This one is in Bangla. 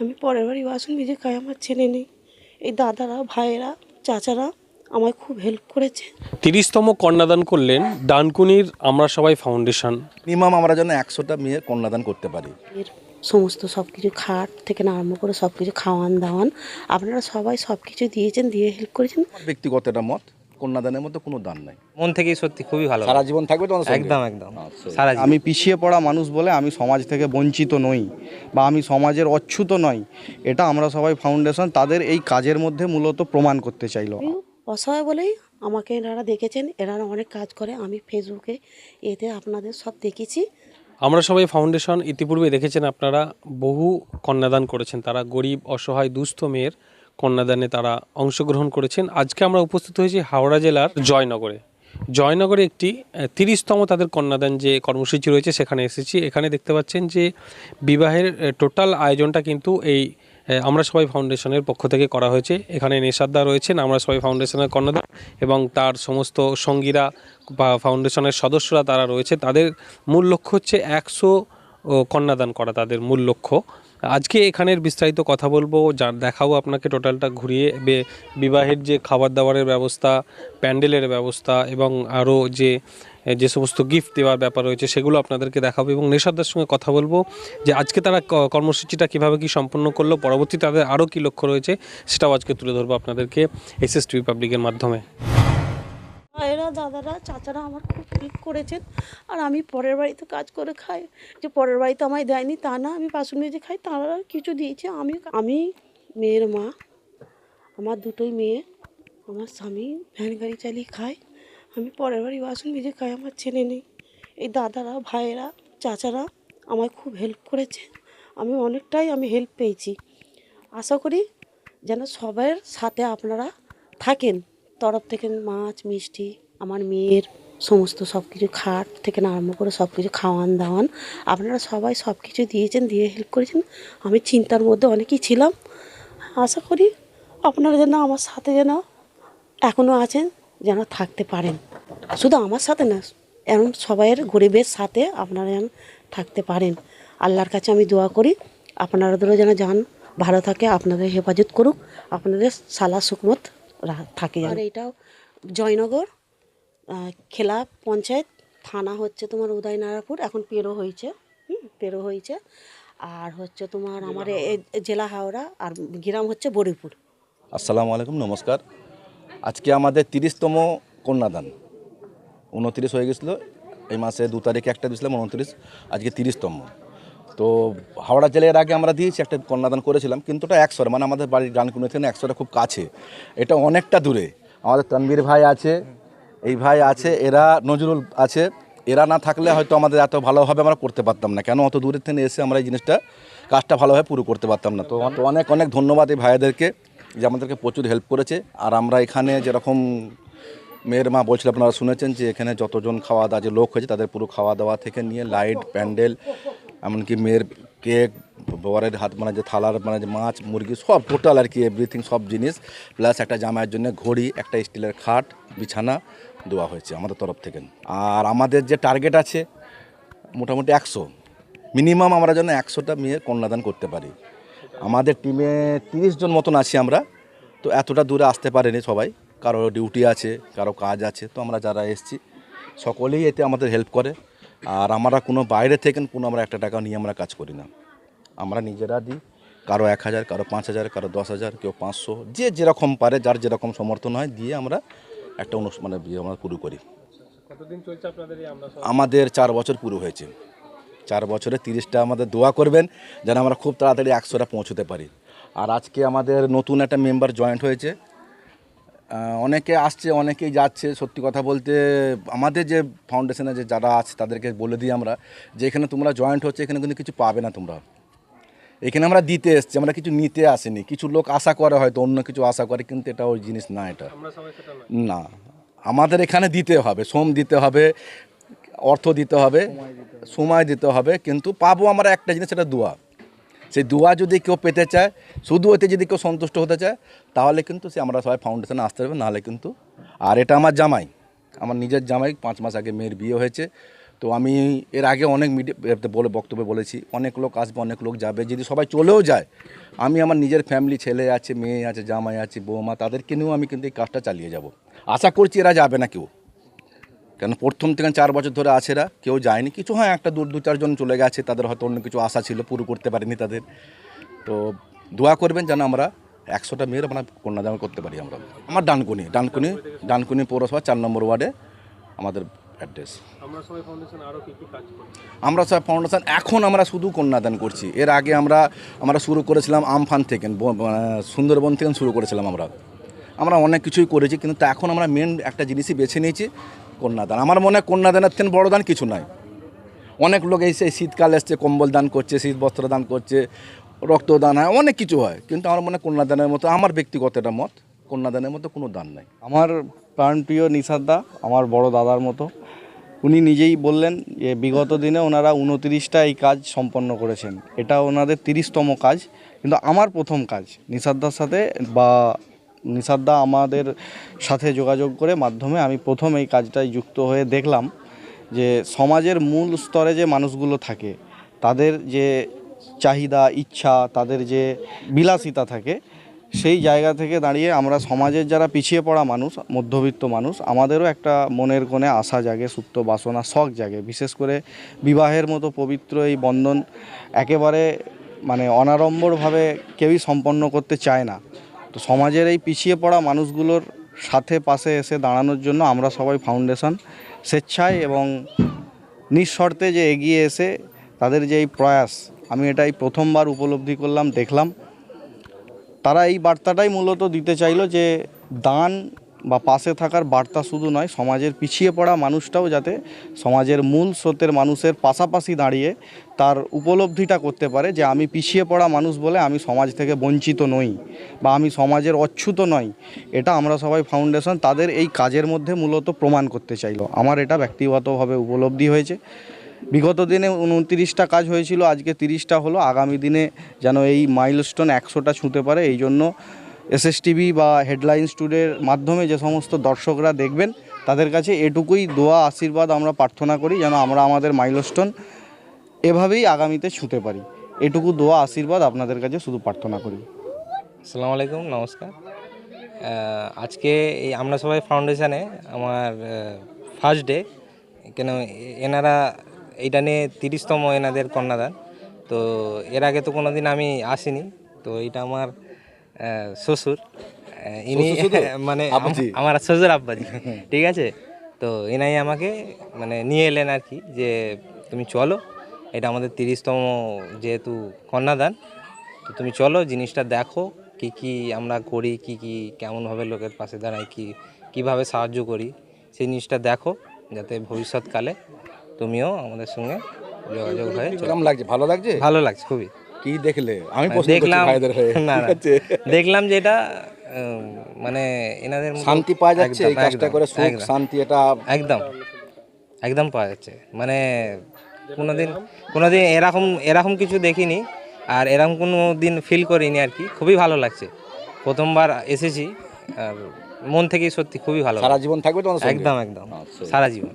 আমি পরের বাড়ি বাসন ভিজে খাই আমার ছেলে নেই। এই দাদারা ভাইয়েরা চাচারা আমায় খুব হেল্প করেছে। তিরিশতম কন্যাদান করলেন ডানকুনির আমরা সবাই ফাউন্ডেশন মিনিমাম আমরা যেন একশোটা মেয়ে কন্যাদান করতে পারি। এর সমস্ত সব কিছু খাট থেকে না আরম্ভ করে সব কিছু খাওয়ান দাওয়ান আপনারা সবাই সব কিছু দিয়েছেন দিয়ে হেল্প করেছেন। ব্যক্তিগত একটা মত। কন্যাদানের মতো কোনো দান নাই। মন থেকেই সত্যি খুবই ভালো। সারা জীবন থাকবে তো সঙ্গে? একদম একদম। আচ্ছা। সারা জীবন। আমি পিছিয়ে পড়া মানুষ বলে আমি সমাজ থেকে বঞ্চিত নই বা আমি সমাজের অচ্যুত নই। এটা আমরা সবাই ফাউন্ডেশন তাদের এই কাজের মধ্যে মূলত প্রমাণ করতে চাইলো। অসহায় বলেই আমাকে এনারা দেখেছেন এনারা অনেক কাজ করে আমি ফেসবুকে এতে আপনাদের সব দেখেছি। আমরা সবাই ফাউন্ডেশন ইতিপূর্বে দেখেছেন আপনারা বহু কন্যাদান করেছেন। তারা গরিব অসহায় দুস্থ মেয়ের কন্যাদানে তারা অংশগ্রহণ করেছেন। আজকে আমরা উপস্থিত হয়েছি হাওড়া জেলার জয়নগরে। জয়নগরে একটি তিরিশতম তাদের কন্যাদান যে কর্মসূচি রয়েছে, সেখানে এসেছি। এখানে দেখতে পাচ্ছেন যে বিবাহের টোটাল আয়োজনটা কিন্তু এই আমরা সবাই ফাউন্ডেশনের পক্ষ থেকে করা হয়েছে। এখানে নেশাদ্দা রয়েছেন, আমরা সবাই ফাউন্ডেশনের কর্ণধার এবং তার সমস্ত সঙ্গীরা বা ফাউন্ডেশনের সদস্যরা তারা রয়েছে। তাদের মূল লক্ষ্য হচ্ছে একশো কন্যাদান করা, তাদের মূল লক্ষ্য। আজকে এখানের বিস্তারিত কথা বলব যা দেখাবো আপনাকে টোটালটা ঘুরিয়ে। বিবাহের যে খাবার দাবারের ব্যবস্থা, প্যান্ডেলের ব্যবস্থা এবং আরও যে যে সমস্ত গিফট দেওয়ার ব্যাপার রয়েছে সেগুলো আপনাদেরকে দেখাবো এবং নেশাদার সঙ্গে কথা বলব যে আজকে তারা কর্মসূচিটা কীভাবে কি সম্পন্ন করল পরবর্তী তাদের আরও কী লক্ষ্য রয়েছে সেটাও আজকে তুলে ধরবো আপনাদেরকে এস এস টিভি পাবলিকের মাধ্যমে। দাদারা, চাচারা আমার খুব হেল্প করেছেন। আর আমি পরের বাড়িতে কাজ করে খাই। যে পরের বাড়িতে আমায় দেয়নি, তা না, আমি বাসন মেজে খাই, তারা কিছু দিয়েছে। আমি আমি মেয়ের মা, আমার দুটোই মেয়ে, আমার স্বামী ভ্যান গাড়ি চালিয়ে খায়। আমি পরের বাড়ি বাসন মেজে খাই, আমার ছেলে নেই। এই দাদারা, ভাইয়েরা, চাচারা আমায় খুব হেল্প করেছে। আমি অনেকটাই আমি হেল্প পেয়েছি। আশা করি যেন সবার সাথে আপনারা থাকেন। তরফ থেকে মাছ, মিষ্টি আমার মেয়ের সমস্ত সব কিছু খাট থেকে আরম্ভ করে সব কিছু খাওয়ান দাওয়ান, আপনারা সবাই সব কিছু দিয়েছেন, দিয়ে হেল্প করেছেন। আমি চিন্তার মধ্যে অনেকেই ছিলাম। আশা করি আপনারা যেন আমার সাথে যেন এখনও আছেন, যেন থাকতে পারেন। শুধু আমার সাথে না এমন সবাইয়ের গরিবের সাথে আপনারা যেন থাকতে পারেন। আল্লাহর কাছে আমি দোয়া করি, আপনারাদেরও যেন যান, ভালো থাকে, আপনাদের হেফাজত করুক, আপনাদের সালা সুকমত থাকে আর এইটাও জয়নগর খেলা পঞ্চায়েত থানা হচ্ছে তোমার উদয়নারায়ণপুর এখন পেরো হয়েছে হুম পেরো হয়েছে। আর হচ্ছে তোমার আমার জেলা হাওড়া আর গ্রাম হচ্ছে বরিপুর। আসসালামু আলাইকুম নমস্কার। আজকে আমাদের তিরিশতম কন্যাদান। উনত্রিশ হয়ে গেছিল এই মাসে দু তারিখে একটা দিয়েছিলাম উনত্রিশ আজকে তিরিশতম। তো হাওড়া জেলার আগে আমরা দিয়েছি একটা কন্যাদান করেছিলাম কিন্তু ওটা একশোর মানে আমাদের বাড়ির গানকুনি থেকে একশোটা খুব কাছে। এটা অনেকটা দূরে। আমাদের তানবীর ভাই আছে এই ভাই আছে, এরা নজরুল আছে। এরা না থাকলে হয়তো আমাদের এত ভালোভাবে আমরা করতে পারতাম না। কেন? অত দূরের থেকে এসে আমরা এই জিনিসটা, কাজটা ভালোভাবে পুরো করতে পারতাম না। তো অনেক অনেক ধন্যবাদ এই ভাইদেরকে যে আমাদেরকে প্রচুর হেল্প করেছে। আর আমরা এখানে যেরকম মেয়ের মা বলছিল, আপনারা শুনেছেন যে এখানে যতজন খাওয়া দাওয়া, যে লোক হয়েছে, তাদের পুরো খাওয়া দাওয়া থেকে নিয়ে লাইট প্যান্ডেল, এমনকি মেয়ের কেক বরের হাত মানে যে থালার মানে যে মাছ, মুরগি, সব টোটাল আর কি এভরিথিং সব জিনিস। প্লাস একটা জামাইয়ের জন্য ঘড়ি, একটা স্টিলের খাট বিছানা দেওয়া হয়েছে আমাদের তরফ থেকে। আর আমাদের যে টার্গেট আছে, মোটামুটি একশো। মিনিমাম আমরা যেন একশোটা মেয়ে কন্যাদান করতে পারি। আমাদের টিমে তিরিশ জন মতন আছি আমরা। তো এতটা দূরে আসতে পারেনি সবাই। কারও ডিউটি আছে, কারও কাজ আছে। তো আমরা যারা এসছি, সকলেই এতে আমাদের হেল্প করে। আর আমরা কোনো বাইরে থেকে কোনো আমরা একটা টাকা নিয়ে আমরা কাজ করি না। আমরা নিজেরা দিই। কারও এক হাজার, কারও পাঁচ হাজার, কারও দশ হাজার, কেউ পাঁচশো। যে যেরকম পারে, যার যেরকম সমর্থন হয়, দিয়ে আমরা একটা অনুষ মানে আমরা পুরো করি। আমাদের চার বছর পুরো হয়েছে। চার বছরে তিরিশটা আমাদের দোয়া করবেন যেন আমরা খুব তাড়াতাড়ি একশোটা পৌঁছতে পারি। আর আজকে আমাদের নতুন একটা মেম্বার জয়েন্ট হয়েছে। অনেকে আসছে অনেকেই যাচ্ছে। সত্যি কথা বলতে আমাদের যে ফাউন্ডেশনে যে যারা আছে তাদেরকে বলে দিই আমরা যে এখানে তোমরা জয়েন্ট হচ্ছে এখানে কিন্তু কিছু পাবে না তোমরা। এখানে আমরা দিতে এসছি আমরা কিছু নিতে আসিনি। কিছু লোক আশা করে হয়তো অন্য কিছু আশা করে কিন্তু এটা ওই জিনিস না এটা। না। আমাদের এখানে দিতে হবে শ্রম দিতে হবে অর্থ দিতে হবে সময় দিতে হবে কিন্তু পাবো আমরা একটা জিনিস সেটা দোয়া। সেই দোয়া যদি কেউ পেতে চায় শুধু ওতে যদি কেউ সন্তুষ্ট হতে চায় তাহলে কিন্তু সে আমরা সবাই ফাউন্ডেশনে আসতে পারবে নাহলে কিন্তু আর এটা আমার জামাই। আমার নিজের জামাই পাঁচ মাস আগে মেয়ের বিয়ে হয়েছে। তো আমি এর আগে অনেক মিডিয়া বলে, বক্তব্যে বলেছি, অনেক লোক আসবে, অনেক লোক যাবে। যদি সবাই চলেও যায়, আমি আমার নিজের ফ্যামিলি ছেলে আছে, মেয়ে আছে, জামাই আছে, বৌমা, তাদেরকে নিয়েও আমি কিন্তু এই কাজটা চালিয়ে যাব। আশা করছি এরা যাবে না কেউ। কেন, প্রথম থেকে চার বছর ধরে আছে এরা, কেউ যায়নি। কিছু, হয়, একটা দু দু, চারজন চলে গেছে, তাদের হয়তো অন্য কিছু আশা ছিল, পুরো করতে পারেনি তাদের। তো দোয়া করবেন যেন আমরা একশোটা মেয়ের মানে কন্যাদান করতে পারি আমরা। আমার ডানকুনি ডানকুনি ডানকুনি পৌরসভা চার নম্বর ওয়ার্ডে আমাদের অ্যাড্রেস। আমরা সবাই ফাউন্ডেশন আরও কী কী কাজ করি আমরা সব ফাউন্ডেশন এখন আমরা শুধু কন্যাদান করছি। এর আগে আমরা আমরা শুরু করেছিলাম আমফান থেকে মানে সুন্দরবন থেকে শুরু করেছিলাম আমরা। আমরা অনেক কিছুই করেছি কিন্তু তা এখন আমরা মেন একটা জিনিসই বেছে নিয়েছি কন্যাদান। আমার মনে হয় কন্যাদানের থেকে বড় দান কিছু নয় অনেক লোক এসে শীতকাল এসছে কম্বল দান করছে শীত বস্ত্র দান করছে রক্তদান হয় অনেক কিছু হয়। কিন্তু আমার মনে হয় কন্যাদানের মতো আমার ব্যক্তিগত একটা মত কন্যাদানের মতো কোনো দান নাই। আমার প্রাণপ্রিয় নিষাদদা আমার বড় দাদার মতো। উনি নিজেই বললেন যে বিগত দিনে ওনারা উনতিরিশটা এই কাজ সম্পন্ন করেছেন। এটা ওনাদের তিরিশতম কাজ, কিন্তু আমার প্রথম কাজ নিষাদদার সাথে বা নিষাদদা আমাদের সাথে যোগাযোগ করে মাধ্যমে আমি প্রথম এই কাজটায় যুক্ত হয়ে দেখলাম যে সমাজের মূল স্তরে যে মানুষগুলো থাকে, তাদের যে চাহিদা, ইচ্ছা, তাদের যে বিলাসিতা থাকে সেই জায়গা থেকে দাঁড়িয়ে আমরা সমাজের যারা পিছিয়ে পড়া মানুষ, মধ্যবিত্ত মানুষ, আমাদেরও একটা মনের কোণে আশা জাগে, সুপ্ত বাসনা, শখ জাগে। বিশেষ করে বিবাহের মতো পবিত্র এই বন্ধন একেবারে মানে অনাড়ম্বরভাবে কেউই সম্পন্ন করতে চায় না। তো সমাজের এই পিছিয়ে পড়া মানুষগুলোর সাথে পাশে এসে দাঁড়ানোর জন্য আমরা সবাই ফাউন্ডেশন স্বেচ্ছায় এবং নিঃশর্তে যে এগিয়ে এসে তাদের যে এই প্রয়াস, আমি এটাই প্রথমবার উপলব্ধি করলাম, দেখলাম। তারা এই বার্তাটাই মূলত দিতে চাইলো যে দান বা পাশে থাকার বার্তা শুধু নয়, সমাজের পিছিয়ে পড়া মানুষটাও যাতে সমাজের মূল স্রোতের মানুষের পাশাপাশি দাঁড়িয়ে তার উপলব্ধিটা করতে পারে যে আমি পিছিয়ে পড়া মানুষ বলে আমি সমাজ থেকে বঞ্চিত নই বা আমি সমাজের অচ্যুত নই। এটা আমরা সবাই ফাউন্ডেশন তাদের এই কাজের মধ্যে মূলত প্রমাণ করতে চাইলো। আমার এটা ব্যক্তিগতভাবে উপলব্ধি হয়েছে। বিগত দিনে উনত্রিশটা কাজ হয়েছিল, আজকে তিরিশটা হলো। আগামী দিনে যেন এই মাইলস্টোন একশোটা ছুঁতে পারে, এই জন্য এসএসটিভি বা হেডলাইন স্টুডের মাধ্যমে যে সমস্ত দর্শকরা দেখবেন, তাদের কাছে এটুকুই দোয়া, আশীর্বাদ আমরা প্রার্থনা করি যেন আমরা আমাদের মাইলস্টোন এভাবেই আগামীতে ছুঁতে পারি। এটুকু দোয়া, আশীর্বাদ আপনাদের কাছে শুধু প্রার্থনা করি। আসসালামু আলাইকুম, নমস্কার। আজকে এই আমরা সবাই ফাউন্ডেশানে আমার ফার্স্ট ডে কেন এনারা এইটা নিয়ে তিরিশতম এনাদের কন্যাদান। তো এর আগে তো কোনোদিন আমি আসিনি। তো এটা আমার শ্বশুর। ইনি মানে আমার শ্বশুর আব্বাজি। ঠিক আছে? তো এনাই আমাকে মানে নিয়ে এলেন আর কি যে তুমি চলো এটা আমাদের তিরিশতম যেহেতু কন্যাদান তো তুমি চলো জিনিসটা দেখো কি কি আমরা করি কি কি কেমনভাবে লোকের পাশে দাঁড়াই কি কীভাবে সাহায্য করি সেই জিনিসটা দেখো যাতে ভবিষ্যৎকালে তুমিও আমাদের সঙ্গে যোগাযোগ হয়ে কেমন লাগছে? ভালো লাগছে? ভালো লাগছে খুবই। কি দেখলে? আমি দেখলাম না দেখলাম যে এটা মানে এনাদের শান্তি পাওয়া যাচ্ছে এই কাজটা করে সুখ শান্তি এটা একদম। একদম পাওয়া যাচ্ছে। মানে কোনোদিন কোনোদিন এরকম এরকম কিছু দেখিনি আর এরকম কোনো দিন ফিল করিনি আর কি। খুবই ভালো লাগছে। প্রথমবার এসেছি আর মন থেকেই সত্যি খুবই ভালো সারা জীবন থাকবে তোমার? একদম একদম। আচ্ছা। সারা জীবন।